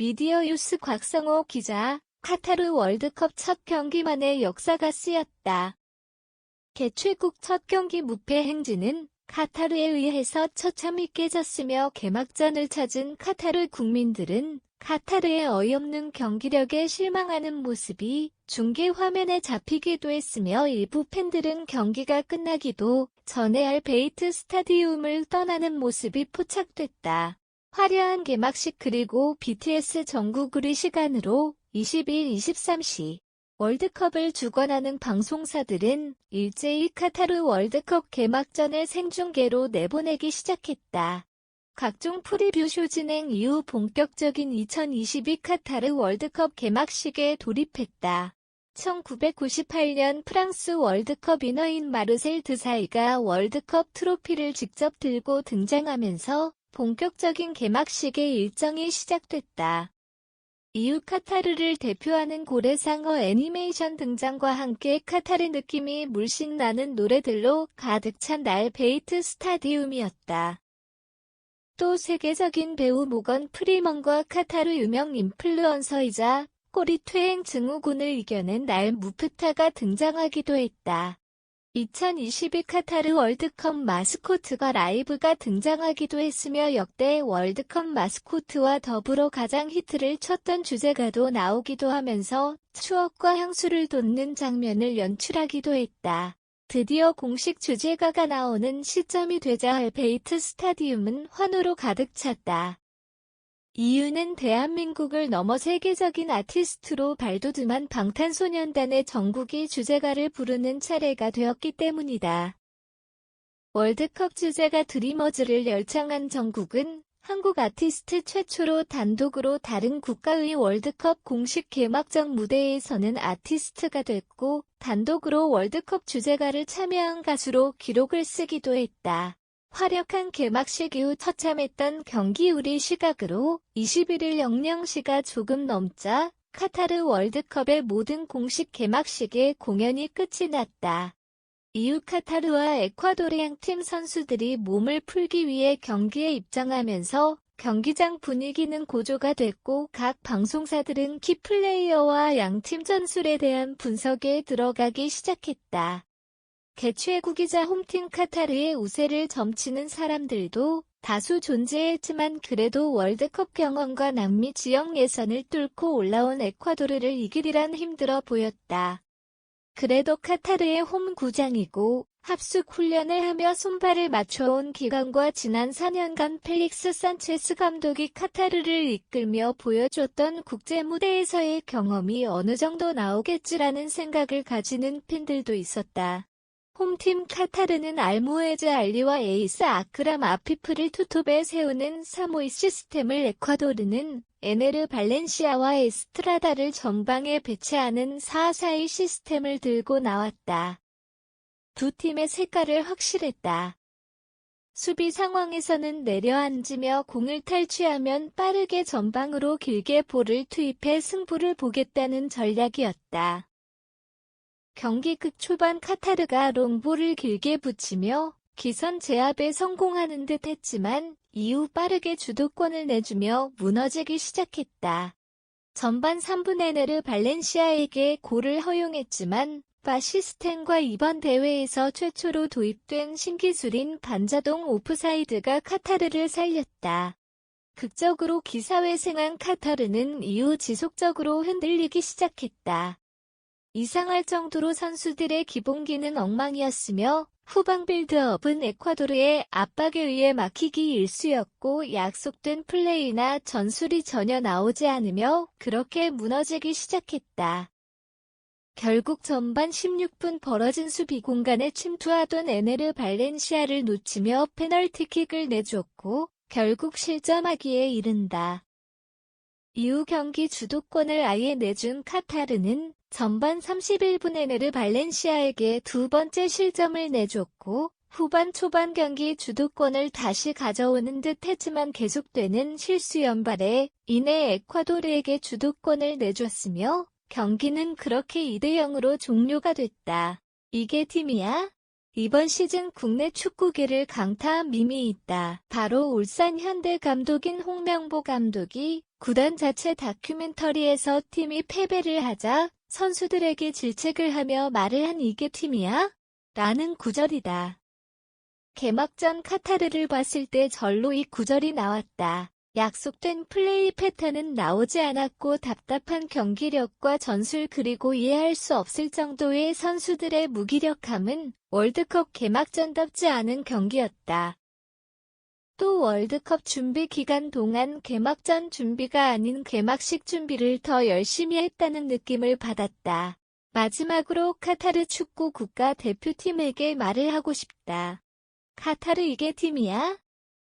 미디어 유스 곽성호 기자, 카타르 월드컵 첫 경기만의 역사가 쓰였다. 개최국 첫 경기 무패 행진은 카타르에 의해서 처참히 깨졌으며 개막전을 찾은 카타르 국민들은 카타르의 어이없는 경기력에 실망하는 모습이 중계 화면에 잡히기도 했으며 일부 팬들은 경기가 끝나기도 전에 알베이트 스타디움을 떠나는 모습이 포착됐다. 화려한 개막식 그리고 BTS 전국의 시간으로 20일 23시 월드컵을 주관하는 방송사들은 일제히 카타르 월드컵 개막전을 생중계로 내보내기 시작했다. 각종 프리뷰 쇼 진행 이후 본격적인 2022 카타르 월드컵 개막식에 돌입했다. 1998년 프랑스 월드컵 위너인 마르셀 드사이가 월드컵 트로피를 직접 들고 등장하면서 본격적인 개막식의 일정이 시작됐다. 이후 카타르를 대표하는 고래상어 애니메이션 등장과 함께 카타르 느낌이 물씬 나는 노래들로 가득 찬 날 베이트 스타디움이었다. 또 세계적인 배우 모건 프리먼과 카타르 유명 인플루언서이자 꼬리 퇴행 증후군을 이겨낸 날 무프타가 등장하기도 했다. 2022 카타르 월드컵 마스코트가 라이브가 등장하기도 했으며 역대 월드컵 마스코트와 더불어 가장 히트를 쳤던 주제가도 나오기도 하면서 추억과 향수를 돋는 장면을 연출하기도 했다. 드디어 공식 주제가가 나오는 시점이 되자 알베이트 스타디움은 환호로 가득 찼다. 이유는 대한민국을 넘어 세계적인 아티스트로 발돋움한 방탄소년단의 정국이 주제가를 부르는 차례가 되었기 때문이다. 월드컵 주제가 드리머즈를 열창한 정국은 한국 아티스트 최초로 단독으로 다른 국가의 월드컵 공식 개막전 무대에서는 아티스트가 됐고 단독으로 월드컵 주제가를 참여한 가수로 기록을 쓰기도 했다. 화력한 개막식 이후 처참했던 경기 우리 시각으로 21일 00시가 조금 넘자 카타르 월드컵의 모든 공식 개막식의 공연이 끝이 났다. 이후 카타르와 에콰도르 양팀 선수들이 몸을 풀기 위해 경기에 입장하면서 경기장 분위기는 고조가 됐고 각 방송사들은 키플레이어와 양팀 전술에 대한 분석에 들어가기 시작했다. 개최국이자 홈팀 카타르의 우세를 점치는 사람들도 다수 존재했지만 그래도 월드컵 경험과 남미 지역 예선을 뚫고 올라온 에콰도르를 이기리란 힘들어 보였다. 그래도 카타르의 홈 구장이고 합숙 훈련을 하며 손발을 맞춰온 기간과 지난 4년간 펠릭스 산체스 감독이 카타르를 이끌며 보여줬던 국제 무대에서의 경험이 어느 정도 나오겠지라는 생각을 가지는 팬들도 있었다. 홈팀 카타르는 알모에즈 알리와 에이스 아크람 아피프를 투톱에 세우는 사모이 시스템을 에콰도르는 에네르 발렌시아와 에스트라다를 전방에 배치하는 4-4-2 시스템을 들고 나왔다. 두 팀의 색깔을 확실했다. 수비 상황에서는 내려앉으며 공을 탈취하면 빠르게 전방으로 길게 볼을 투입해 승부를 보겠다는 전략이었다. 경기 극 초반 카타르가 롱볼을 길게 붙이며 기선 제압에 성공하는 듯 했지만 이후 빠르게 주도권을 내주며 무너지기 시작했다. 전반 3분에 네르 발렌시아에게 골을 허용했지만 바시스텐과 이번 대회에서 최초로 도입된 신기술인 반자동 오프사이드가 카타르를 살렸다. 극적으로 기사회생한 카타르는 이후 지속적으로 흔들리기 시작했다. 이상할 정도로 선수들의 기본기는 엉망이었으며 후방 빌드업은 에콰도르의 압박에 의해 막히기 일쑤였고 약속된 플레이나 전술이 전혀 나오지 않으며 그렇게 무너지기 시작했다. 결국 전반 16분 벌어진 수비 공간에 침투하던 에네르 발렌시아를 놓치며 페널티킥을 내줬고 결국 실점하기에 이른다. 이후 경기 주도권을 아예 내준 카타르는 전반 31분에 네르 발렌시아에게 두 번째 실점을 내줬고 후반 초반 경기 주도권을 다시 가져오는 듯 했지만 계속되는 실수 연발에 이내 에콰도르에게 주도권을 내줬으며 경기는 그렇게 2대0으로 종료가 됐다. 이게 팀이야? 이번 시즌 국내 축구계를 강타한 밈이 있다. 바로 울산 현대 감독인 홍명보 감독이 구단 자체 다큐멘터리에서 팀이 패배를 하자 선수들에게 질책을 하며 말을 한 이게 팀이야? 라는 구절이다. 개막전 카타르를 봤을 때 절로 이 구절이 나왔다. 약속된 플레이 패턴은 나오지 않았고 답답한 경기력과 전술 그리고 이해할 수 없을 정도의 선수들의 무기력함은 월드컵 개막전답지 않은 경기였다. 또 월드컵 준비 기간 동안 개막전 준비가 아닌 개막식 준비를 더 열심히 했다는 느낌을 받았다. 마지막으로 카타르 축구 국가 대표팀에게 말을 하고 싶다. 카타르 이게 팀이야?